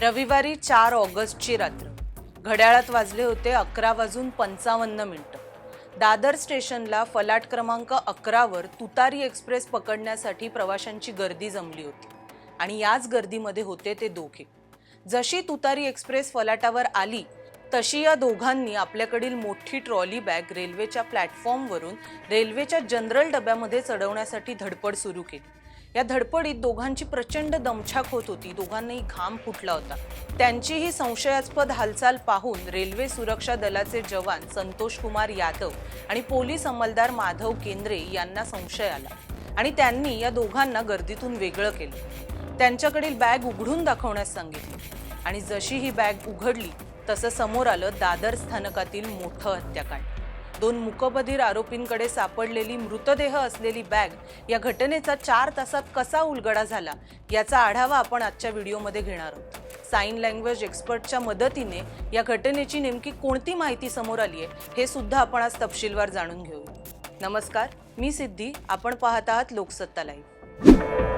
रविवारी चार ऑगस्टची रात्र. घड्याळात वाजले होते अकरा वाजून पंचावन्न मिनिटं. दादर स्टेशनला फलाट क्रमांक अकरावर तुतारी एक्सप्रेस पकडण्यासाठी प्रवाशांची गर्दी जमली होती आणि याच गर्दीमध्ये होते ते दोघे. जशी तुतारी एक्सप्रेस फलाटावर आली तशी या दोघांनी आपल्याकडील मोठी ट्रॉली बॅग रेल्वेच्या प्लॅटफॉर्मवरून रेल्वेच्या जनरल डब्यामध्ये चढवण्यासाठी धडपड सुरू केली. या धडपडीत दोघांची प्रचंड दमछाक होत होती. दोघांनाही घाम फुटला होता. त्यांचीही संशयास्पद हालचाल पाहून रेल्वे सुरक्षा दलाचे जवान संतोष कुमार यादव आणि पोलीस अंमलदार माधव केंद्रे यांना संशय आला आणि त्यांनी या दोघांना गर्दीतून वेगळं केलं. त्यांच्याकडील बॅग उघडून दाखवण्यास सांगितली आणि जशी ही बॅग उघडली तसं समोर आलं दादर स्थानकातील मोठं हत्याकांड. दोन मुकबधीर आरोपींकडे सापडलेली मृतदेह असलेली बॅग या घटनेचा चार तासात कसा उलगडा झाला याचा आढावा आपण आजच्या व्हिडिओमध्ये घेणार आहोत. साईन लँग्वेज एक्सपर्टच्या मदतीने या घटनेची नेमकी कोणती माहिती समोर आली आहे हे सुद्धा आपण आज तपशीलवार जाणून घेऊया. नमस्कार मी सिद्धी आपण पाहत आहात लोकसत्ता लाईव्ह.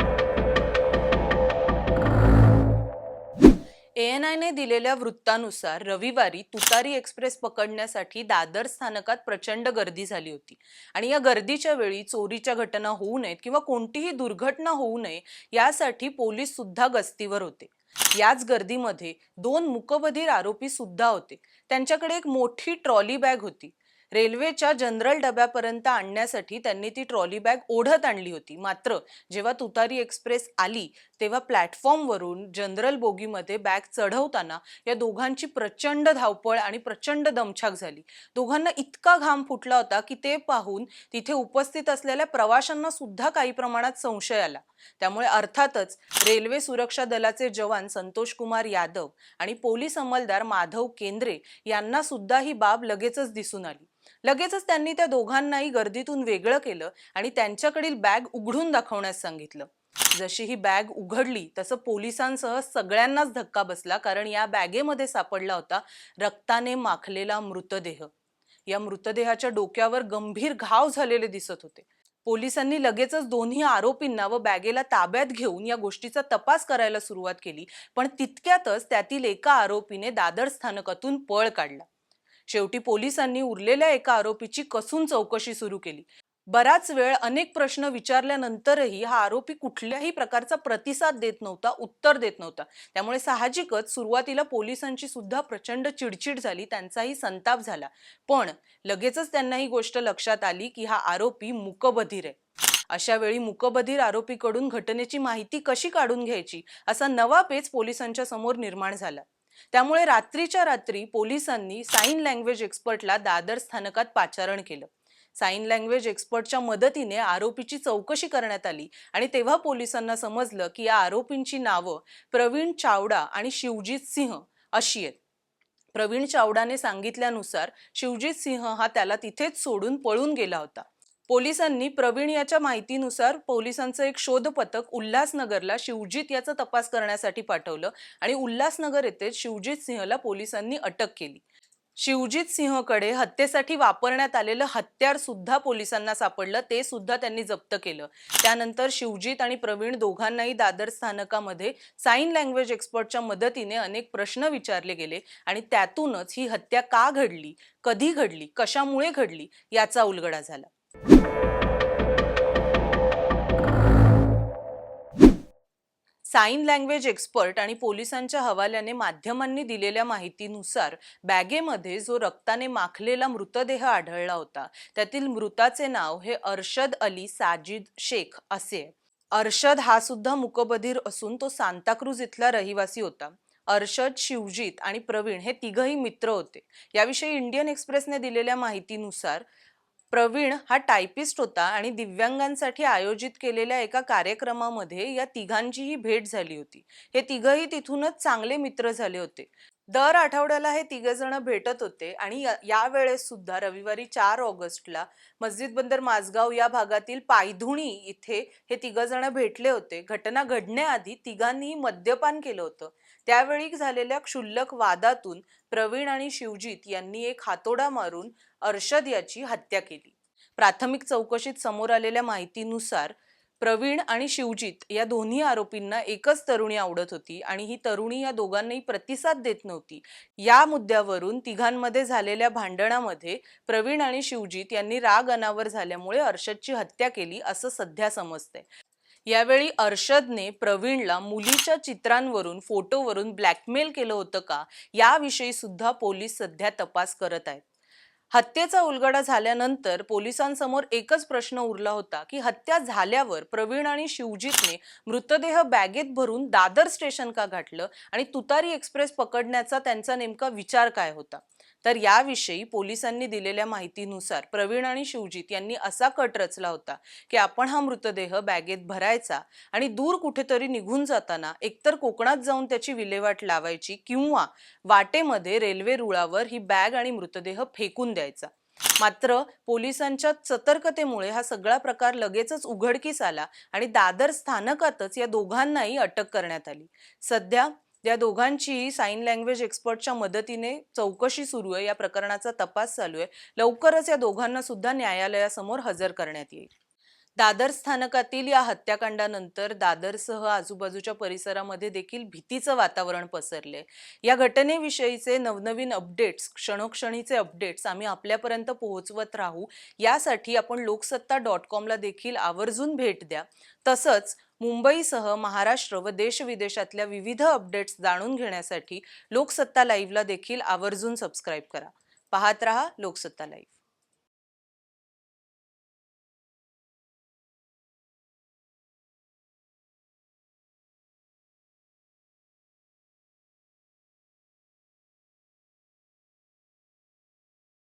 एएनआयने दिलेल्या वृत्तानुसार रविवारी तुतारी एक्सप्रेस पकडण्यासाठी दादर स्थानकात प्रचंड गर्दी झाली होती. आणि या गर्दीच्या वेळी चोरीच्या घटना होऊ नयेत किंवा कोणतीही दुर्घटना होऊ नये यासाठी पोलीस सुद्धा गस्तीवर होते. याच गर्दीमध्ये दोन मुकबधीर आरोपी सुद्धा होते. त्यांच्याकडे एक मोठी ट्रॉली बॅग होती. रेल्वेच्या जनरल डब्यापर्यंत आणण्यासाठी त्यांनी ती ट्रॉली बॅग ओढत आणली होती. मात्र जेव्हा तुतारी एक्सप्रेस आली तेव्हा प्लॅटफॉर्मवरून जनरल बोगीमध्ये बॅग चढवताना या दोघांची प्रचंड धावपळ आणि प्रचंड दमछाक झाली. दोघांना इतका घाम फुटला होता की ते पाहून तिथे उपस्थित असलेल्या प्रवाशांना सुद्धा काही प्रमाणात संशय आला. त्यामुळे अर्थातच रेल्वे सुरक्षा दलाचे जवान संतोष कुमार यादव आणि पोलीस अंमलदार माधव केंद्रे यांना सुद्धा ही बाब लगेचच दिसून आली. लगेचच त्यांनी त्या दोघांनाही गर्दीतून वेगळं केलं आणि त्यांच्याकडील बॅग उघडून दाखवण्यास सांगितलं. जशी ही बॅग उघडली तसं पोलिसांसह सगळ्यांनाच धक्का बसला कारण या बॅगेमध्ये सापडला होता रक्ताने माखलेला मृतदेह. या मृतदेहाच्या डोक्यावर गंभीर घाव झालेले दिसत होते. पोलिसांनी लगेचच दोन्ही आरोपींना व बॅगेला ताब्यात घेऊन या गोष्टीचा तपास करायला सुरुवात केली पण तितक्यातच त्यातील एका आरोपीने दादर स्थानकातून पळ काढला. शेवटी पोलिसांनी उरलेल्या एका आरोपीची कसून चौकशी सुरू केली. बराच वेळ अनेक प्रश्न विचारल्यानंतरही हा आरोपी कुठल्याही प्रकारचा प्रतिसाद देत नव्हता उत्तर देत नव्हता. त्यामुळे साहजिकच सुरुवातीला पोलिसांची सुद्धा प्रचंड चिडचिड झाली त्यांचाही संताप झाला. पण लगेचच त्यांना ही गोष्ट लक्षात आली की हा आरोपी मुकबधीर आहे. अशा वेळी मुकबधीर आरोपीकडून घटनेची माहिती कशी काढून घ्यायची असा नवा पेच पोलिसांच्या समोर निर्माण झाला. त्यामुळे रात्रीच्या रात्री पोलिसांनी साईन लँग्वेज एक्सपर्टला दादर स्थानकात पाचारण केलं. साईन लँग्वेज एक्सपर्टच्या मदतीने आरोपीची चौकशी करण्यात आली आणि तेव्हा पोलिसांना समजलं की या आरोपींची नावं प्रवीण चावडा आणि शिवजीत सिंह अशी आहेत. प्रवीण चावडाने सांगितल्यानुसार शिवजीत सिंह हा त्याला तिथेच सोडून पळून गेला होता. पोलिसांनी प्रवीण याच्या माहितीनुसार पोलिसांचं एक शोध पथक उल्हासनगरला शिवजीत याचा तपास करण्यासाठी पाठवलं आणि उल्हासनगर येथे शिवजीत सिंहला पोलिसांनी अटक केली. शिवजीत सिंहकडे हत्येसाठी वापरण्यात आलेलं हत्यार सुद्धा पोलिसांना सापडलं ते सुद्धा त्यांनी जप्त केलं. त्यानंतर शिवजीत आणि प्रवीण दोघांनाही दादर स्थानकामध्ये साईन लँग्वेज एक्सपर्टच्या मदतीने अनेक प्रश्न विचारले गेले आणि त्यातूनच ही हत्या का घडली कधी घडली कशामुळे घडली याचा उलगडा झाला. साईन लँग्वेज एक्सपर्ट आणि पोलिसांच्या हवाल्याने माध्यमांनी दिलेल्या माहितीनुसार बॅगेमध्ये जो रक्ताने माखलेला मृतदेह आढळला होता त्यातील मृताचे नाव हे अर्शद अली साजिद शेख असे. अर्शद हा सुद्धा मुकबधीर असून तो सांताक्रूज इथला रहिवासी होता. अर्शद शिवजीत आणि प्रवीण हे तिघही मित्र होते. याविषयी इंडियन एक्सप्रेसने दिलेल्या माहितीनुसार प्रवीण हा टायपिस्ट होता आणि दिव्यांगांसाठी आयोजित केलेल्या एका कार्यक्रमामध्ये या तिघांचीही भेट झाली होती. हे तिघही तिथूनच चांगले मित्र झाले होते. दर आठवड्याला हे तिघजण भेटत होते आणि यावेळेस सुद्धा रविवारी चार ऑगस्टला मस्जिद बंदर माझगाव या भागातील पायधुणी इथे हे तिघजण भेटले होते. घटना घडण्याआधी तिघांनीही मद्यपान केलं होतं. त्यावेळी झालेल्या क्षुल्लक वादातून प्रवीण आणि शिवजीत यांनी एक हातोडा मारून अर्शद याची हत्या केली. प्राथमिक चौकशीत समोर आलेल्या माहितीनुसार प्रवीण आणि शिवजित या दोन्ही आरोपींना एकच तरुणी आवडत होती आणि ही तरुणी या दोघांनाही प्रतिसाद देत नव्हती. या मुद्द्यावरून तिघांमध्ये झालेल्या भांडणामध्ये प्रवीण आणि शिवजित यांनी राग अनावर झाल्यामुळे अर्षदची हत्या केली असं सध्या समजतंय. यावेळी अर्षदने प्रवीणला मुलीच्या चित्रांवरून फोटोवरून ब्लॅकमेल केलं होतं का? याविषयी सुद्धा पोलीस सध्या तपास करत आहेत. हत्येचा उलगडा झाल्यानंतर पोलिसांसमोर एकच प्रश्न उरला होता की हत्या झाल्यावर प्रवीण आणि शिवजीतने मृतदेह बॅगेत भरून दादर स्टेशन का गाठलं आणि तुतारी एक्सप्रेस पकडण्याचा त्यांचा नेमका विचार काय होता? तर याविषयी पोलिसांनी दिलेल्या माहितीनुसार प्रवीण आणि शिवजीत यांनी असा कट रचला होता की आपण हा मृतदेह बॅगेत भरायचा आणि दूर कुठेतरी निघून जाताना एकतर कोकणात जाऊन त्याची विल्हेवाट लावायची किंवा वाटेमध्ये रेल्वे रुळावर ही बॅग आणि मृतदेह फेकून द्यायचा. मात्र पोलिसांच्या सतर्कतेमुळे हा सगळा प्रकार लगेचच उघडकीस आला आणि दादर स्थानकातच या दोघांनाही अटक करण्यात आली. सध्या या दोघांची साईन लँग्वेज एक्सपर्टच्या मदतीने चौकशी सुरू आहे. या प्रकरणाचा तपास चालू आहे. लवकरच या दोघांना सुद्धा न्यायालयासमोर हजर करण्यात येईल. दादर स्थानकातील या हत्याकांडानंतर दादरसह आजूबाजूच्या परिसरामध्ये देखील भीतीचं वातावरण पसरले या घटनेविषयीचे नवनवीन अपडेट्स क्षणोक्षणीचे अपडेट्स आम्ही आपल्यापर्यंत पोहोचवत राहू. यासाठी आपण लोकसत्ता डॉट कॉमला देखील आवर्जून भेट द्या. तसंच मुंबईसह महाराष्ट्र व देशविदेशातल्या विविध अपडेट्स जाणून घेण्यासाठी लोकसत्ता लाईव्हला देखील आवर्जून सबस्क्राईब करा. पाहत रहा लोकसत्ता लाईव्ह